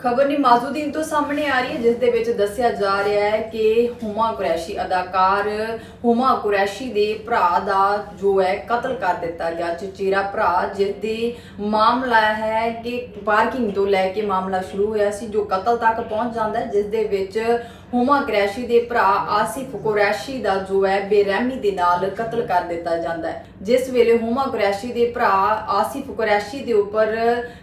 ਖਬਰ ਨਿਮਾਜ਼ੁਦੀਨ ਤੋਂ ਸਾਹਮਣੇ ਆ ਰਹੀ ਹੈ, ਜਿਸ ਦੇ ਵਿੱਚ ਦੱਸਿਆ ਜਾ ਰਿਹਾ ਹੈ ਕਿ ਹੁਮਾ ਕੁਰੈਸ਼ੀ ਅਦਾਕਾਰ, ਹੁਮਾ ਕੁਰੈਸ਼ੀ ਦੇ ਭਰਾ ਦਾ ਜੋ ਹੈ, ਕਤਲ ਕਰ ਦਿੱਤਾ ਗਿਆ। ਚਚੇਰਾ ਭਰਾ, ਜਿਸ ਦੇ ਮਾਮਲਾ ਹੈ ਕਿ ਪਾਰਕਿੰਗ ਤੋਂ ਲੈ ਕੇ ਮਾਮਲਾ ਸ਼ੁਰੂ ਹੋਇਆ ਸੀ, ਜੋ ਕਤਲ ਤੱਕ ਪਹੁੰਚ ਜਾਂਦਾ ਹੈ, ਜਿਸ ਦੇ ਵਿੱਚ ਹੁਮਾ ਕੁਰੈਸ਼ੀ ਦੇ ਭਰਾ ਆਸਿਫ ਕੁਰੈਸ਼ੀ ਦਾ ਜੋ ਹੈ ਬੇਰਹਿਮੀ ਦੇ ਨਾਲ ਕਤਲ ਕਰ ਦਿੱਤਾ ਜਾਂਦਾ ਹੈ। ਜਿਸ ਵੇਲੇ ਹੁਮਾ ਕੁਰੈਸ਼ੀ ਦੇ ਭਰਾ ਆਸਿਫ ਕੁਰੈਸ਼ੀ ਦੇ ਉੱਪਰ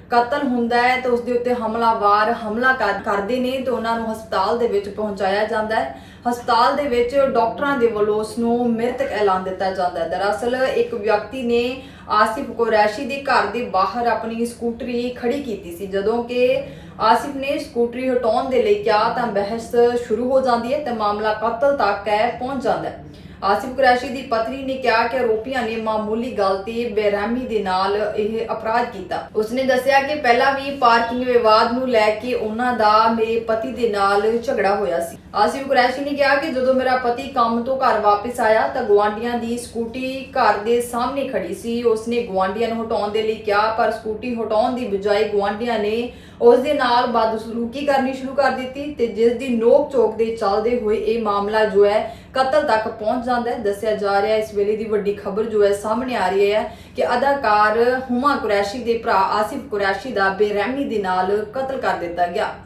ਕਤਲ ਹੁੰਦਾ ਹੈ ਤਾਂ ਉਸ ਦੇ ਉੱਤੇ ਹਮਲਾਵਾਰ ਹਮਲਾ ਕਰ- ਕਰਦੇ ਨੇ ਤੇ ਉਹਨਾਂ ਨੂੰ ਹਸਪਤਾਲ ਦੇ ਵਿੱਚ ਪਹੁੰਚਾਇਆ ਜਾਂਦਾ ਹੈ। ਹਸਪਤਾਲ ਦੇ ਵਿੱਚ ਡਾਕਟਰਾਂ ਦੇ ਵੱਲੋਂ ਉਸ ਨੂੰ ਮ੍ਰਿਤਕ ਐਲਾਨ ਦਿੱਤਾ ਜਾਂਦਾ ਹੈ। ਦਰਅਸਲ, ਇੱਕ ਵਿਅਕਤੀ ਨੇ ਆਸਿਫ ਕੁਰੈਸ਼ੀ ਦੇ ਘਰ ਦੇ ਬਾਹਰ ਆਪਣੀ ਸਕੂਟਰੀ ਖੜੀ ਕੀਤੀ ਸੀ। ਜਦੋਂ ਕਿ ਆਸਿਫ ਨੇ ਸਕੂਟਰੀ ਹਟਾਉਣ ਦੇ ਲਈ ਕਿਹਾ ਤਾਂ ਬਹਿਸ ਸ਼ੁਰੂ ਹੋ ਜਾਂਦੀ ਹੈ ਤੇ ਮਾਮਲਾ ਕਤਲ ਤੱਕ ਹੈ, ਪਹੁੰਚ ਜਾਂਦਾ ਹੈ। ਆਸਿਫ ਕੁਰੈਸ਼ੀ ਦੀ ਪਤਨੀ ਨੇ ਕਿਹਾ ਕਿ ਆਰੋਪੀਆਂ ਨੇ ਮਾਮੂਲੀ ਗੱਲ ਤੇ ਬੇਰਹਿਮੀ ਦੇ ਨਾਲ ਇਹ ਅਪਰਾਧ ਕੀਤਾ। ਉਸਨੇ ਦੱਸਿਆ ਕਿ ਪਹਿਲਾਂ ਵੀ ਪਾਰਕਿੰਗ ਵਿਵਾਦ ਨੂੰ ਲੈ ਕੇ ਉਹਨਾਂ ਦਾ ਮੇਰੇ ਪਤੀ ਦੇ ਨਾਲ ਝਗੜਾ ਹੋਇਆ ਸੀ। ਆਸਿਫ ਕੁਰੈਸ਼ੀ ਨੇ ਕਿਹਾ ਕਿ ਜਦੋਂ ਮੇਰਾ ਪਤੀ ਕੰਮ ਤੋਂ ਘਰ ਵਾਪਸ ਆਇਆ ਤਾਂ ਗਵਾਂਡੀਆਂ ਦੀ ਸਕੂਟੀ ਘਰ ਦੇ ਸਾਹਮਣੇ ਖੜੀ ਸੀ। ਉਸਨੇ ਗਵਾਂਡੀਆਂ ਨੂੰ ਹਟਾਉਣ ਦੇ ਲਈ ਕਿਹਾ, ਪਰ ਸਕੂਟੀ ਹਟਾਉਣ ਦੀ ਬਜਾਏ ਗਵਾਂਡੀਆਂ ਨੇ ਉਸ ਦੇ ਨਾਲ ਬਦਸਲੂਕੀ ਕਰਨੀ ਸ਼ੁਰੂ ਕਰ ਦਿੱਤੀ ਤੇ ਜਿਸ ਦੀ ਨੋਕ ਚੋਕ ਦੇ ਚੱਲਦੇ ਹੋਏ ਇਹ ਮਾਮਲਾ ਜੋ ਹੈ ਕਤਲ ਤੱਕ ਪਹੁੰਚ ਜਾਂਦਾ ਹੈ। ਦੱਸਿਆ ਜਾ ਰਿਹਾ ਇਸ ਵੇਲੇ ਦੀ ਵੱਡੀ ਖਬਰ ਜੋ ਹੈ, ਸਾਹਮਣੇ ਆ ਰਹੀ ਹੈ ਕਿ ਅਦਾਕਾਰ ਹੁਮਾ ਕੁਰੈਸ਼ੀ ਦੇ ਭਰਾ ਆਸਿਫ ਕੁਰੈਸ਼ੀ ਦਾ ਬੇਰਹਿਮੀ ਦੇ ਨਾਲ ਕਤਲ ਕਰ ਦਿੱਤਾ ਗਿਆ।